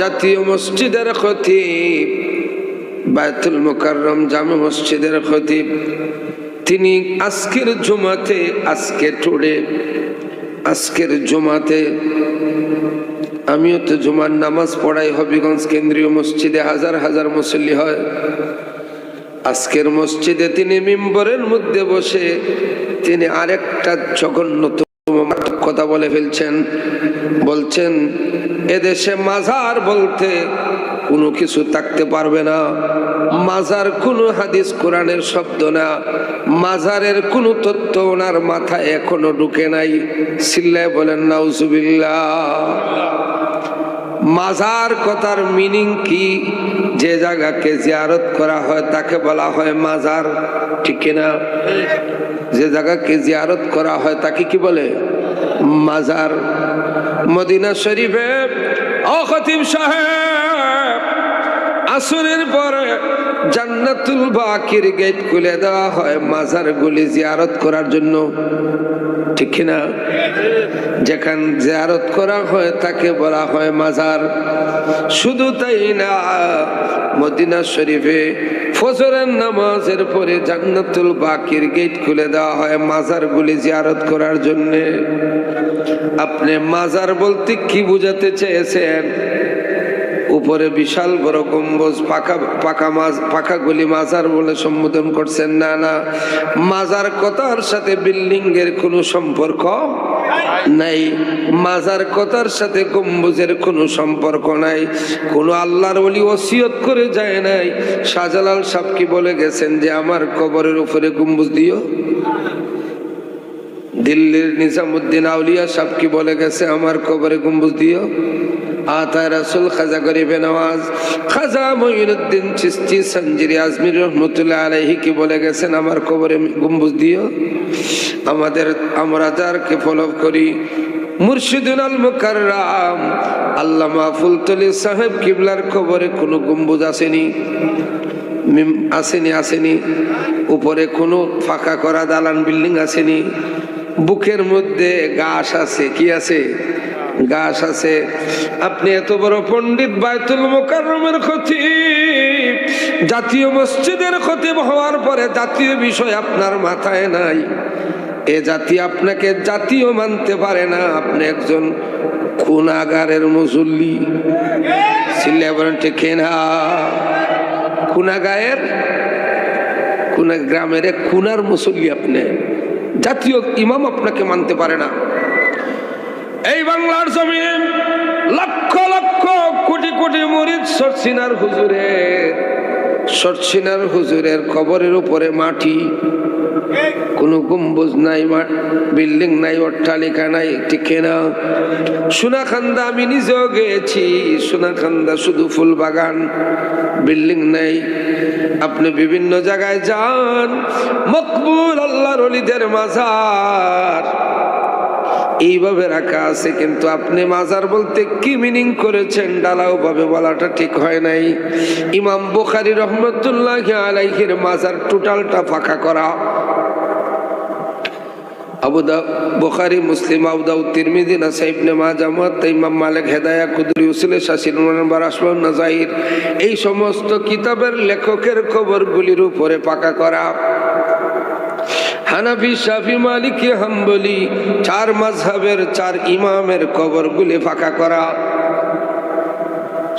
জাতীয় মসজিদের খতিব বায়তুল মোকাররম জামে মসজিদের খতিব। তিনি আজকের জুমাতে, আজকে টুডে আজকের জুমাতে, আমিও তো জুমার নামাজ পড়াই, হবিগঞ্জ কেন্দ্রীয় মসজিদে হাজার হাজার মুসল্লি হয়। আজকের মসজিদে তিনি মিম্বরের মধ্যে বসে তিনি আরেকটা জঘন্যতম কথা বলে ফেলছেন। বলছেন, এদেশে মাজার বলতে কোনো কিছু থাকতে পারবে না। মাজার কোনো হাদিস, কোরআনের শব্দ না। মাজারের কোনো তথ্য ওনার মাথায় এখনও ঢুকে নাই। সিল্লায় বলেন, নাউজুবিল্লাহ। মাজার কথার মিনিং কি? যে জায়গাকে জিয়ারত করা হয়, তাকে বলা হয় মাজার। ঠিক কিনা যে জায়গাকে জিয়ারত করা হয়, তাকে কি বলে? মাজার। মদিনা শরীফে, ও খতিব সাহেব, আসরের পরে জান্নাতুল বাকির গেট খুলে দেওয়া হয় মাজার গুলি জিয়ারত করার জন্য। ঠিক কিনা? যেখান জিয়ারত করা হয় তাকে বলা হয় মাজার। শুধু তাই না, মদিনা শরীফে ফজরের নামাজের পরে জান্নাতুল বাকির গেট খুলে দেওয়া হয় মাজারগুলি জিয়ারত করার জন্য। আপনি মাজার বলতে কি বুঝাতে চেয়েছেন? উপরে বিশাল বড় গম্বুজ, পাকা পাকা মাছ, পাকা গলি মাজার বলে সম্বোধন করছেন, না না মাজার কথার সাথে বিল্ডিং এর কোনো সম্পর্ক নাই। মাজার কথার সাথে গম্বুজের কোনো সম্পর্ক নাই। কোনো আল্লাহর ওলি ওসিয়ত করে যায় নাই। শাহজালাল সাহেব কি বলে গেছেন যে, আমার কবরের উপরে গম্বুজ দিও? দিল্লির নিজামুদ্দিন আউলিয়া সাহেব কি বলে গেছে? আমার কবরে গম্বুজ দিও। রাসুল, খাজা খাজা সঞ্জিরি বলে গেছেন? আমার কবরে গম্বুজ দিও। আমাদের করি আল মুকাররাম। আল্লামা ফুলতলি সাহেব কিবলার কবরে কোনো গম্বুজ আসেনি। আসেনি আসেনি। উপরে কোনো ফাঁকা করা দালান বিল্ডিং আসেনি। বুকের মধ্যে গাছ আছে, কি আছে? গাছ আছে। আপনি এত বড় পণ্ডিত বায়তুল মোকাররমের ক্ষতি জাতীয় মসজিদের ক্ষতি হওয়ার পরে জাতীয় বিষয় আপনার মাথায় নাই। এ জাতি আপনাকে জাতীয় মানতে পারে না। আপনি একজন খুনাগারের মুসল্লি সিল্লা বলেন, ঠিক না খুনাগায়ের? কুনা গ্রামের এক খুনার মুসল্লি আপনি। জাতীয় ইমাম আপনাকে মানতে পারে না। এই বাংলার জমিনে লক্ষ লক্ষ কোটি কোটি মরিদ সরসিনার হুজুরের সরসিনার হুজুরের কবরের উপরে মাটি। কোনো গম্বুজ নাই বিল্ডিং নাই, অট্টালিকা নাই ঠিক না। সোনাখান্দা আমি নিজেও গেছি সোনাখান্দা শুধু ফুল বাগান, বিল্ডিং নাই। আপনি বিভিন্ন জায়গায় যান, মকবুল আল্লাহর অলিদের মাজার। এইভাবে রাখা আছে, কিন্তু আপনি মাজার বলতে কি মিনিং করেছেন ডালাও ভাবে বলাটা ঠিক হয় নাই। ইমাম বুখারি রহমতুল্লাহ আলাইহির মাজার টোটালটা ফাঁকা করা। মুসলিম ইমাম হেদায়া এই সমস্ত কিতাবের লেখকের খবরগুলির উপরে পাকা করা। হানাফি, শাফি, মালিকি, হাম্বলি, চার মাঝহের চার ইমামের কবর গুলে ফাঁকা করা।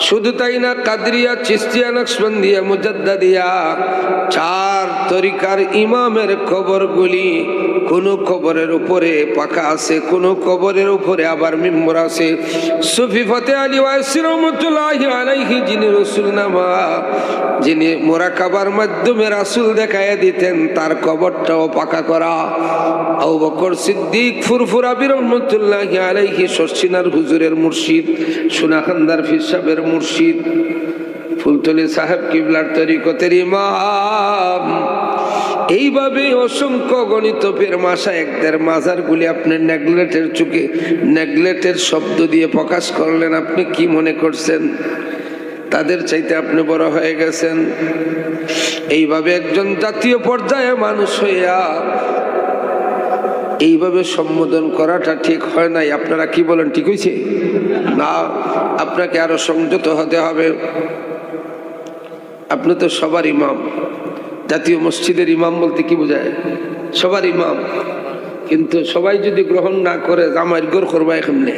শুধু তাই না, কাদরিয়া, চিস্তিয়া, নকশবন্দিয়া, মুজাদ্দাদিয়া, চার তরিকার ইমামের খবরগুলি কোন কবরের উপরে পাকা আছে, কোন কবরের উপরে আবার মিম্বর আছে। সুফি ফতে আলী ওয়াসি রহমতুল্লাহ আলাইহি, যিনি রসুল নামা, যিনি মোরাকাবার মাধ্যমে রাসুল দেখাইয়া দিতেন, তার কবরটাও পাকা করা। আবু বকর সিদ্দিক, ফুরফুরা বীর রহমতুল্লাহ আলাইহি শর্ষিনার হুজুরের মুর্শিদ, সোনাখান্দার ফিসাবের মুর্শিদ। ফুলতলি সাহেব কিবলার তরিকতের ইমাম। এইভাবে অসংখ্য গণিত ফের মাসা একদের মাজারগুলি আপনি নেগলেটের চোখে নেগলেটের শব্দ দিয়ে প্রকাশ করলেন, আপনি কি মনে করছেন? তাদের চাইতে আপনি বড় হয়ে গেছেন। এইভাবে একজন জাতীয় পর্যায়ে মানুষ হইয়া এইভাবে সম্বোধন করাটা ঠিক হয় নাই। আপনারা কি বলেন, ঠিক হয়েছে না, আপনাকে আরও সংযত হতে হবে। আপনি তো সবার ইমাম। জাতীয় মসজিদের ইমাম বলতে কি বোঝায়? সবার ইমাম। কিন্তু সবাই যদি গ্রহণ না করে জামাইয়ের গোর করবা এখানে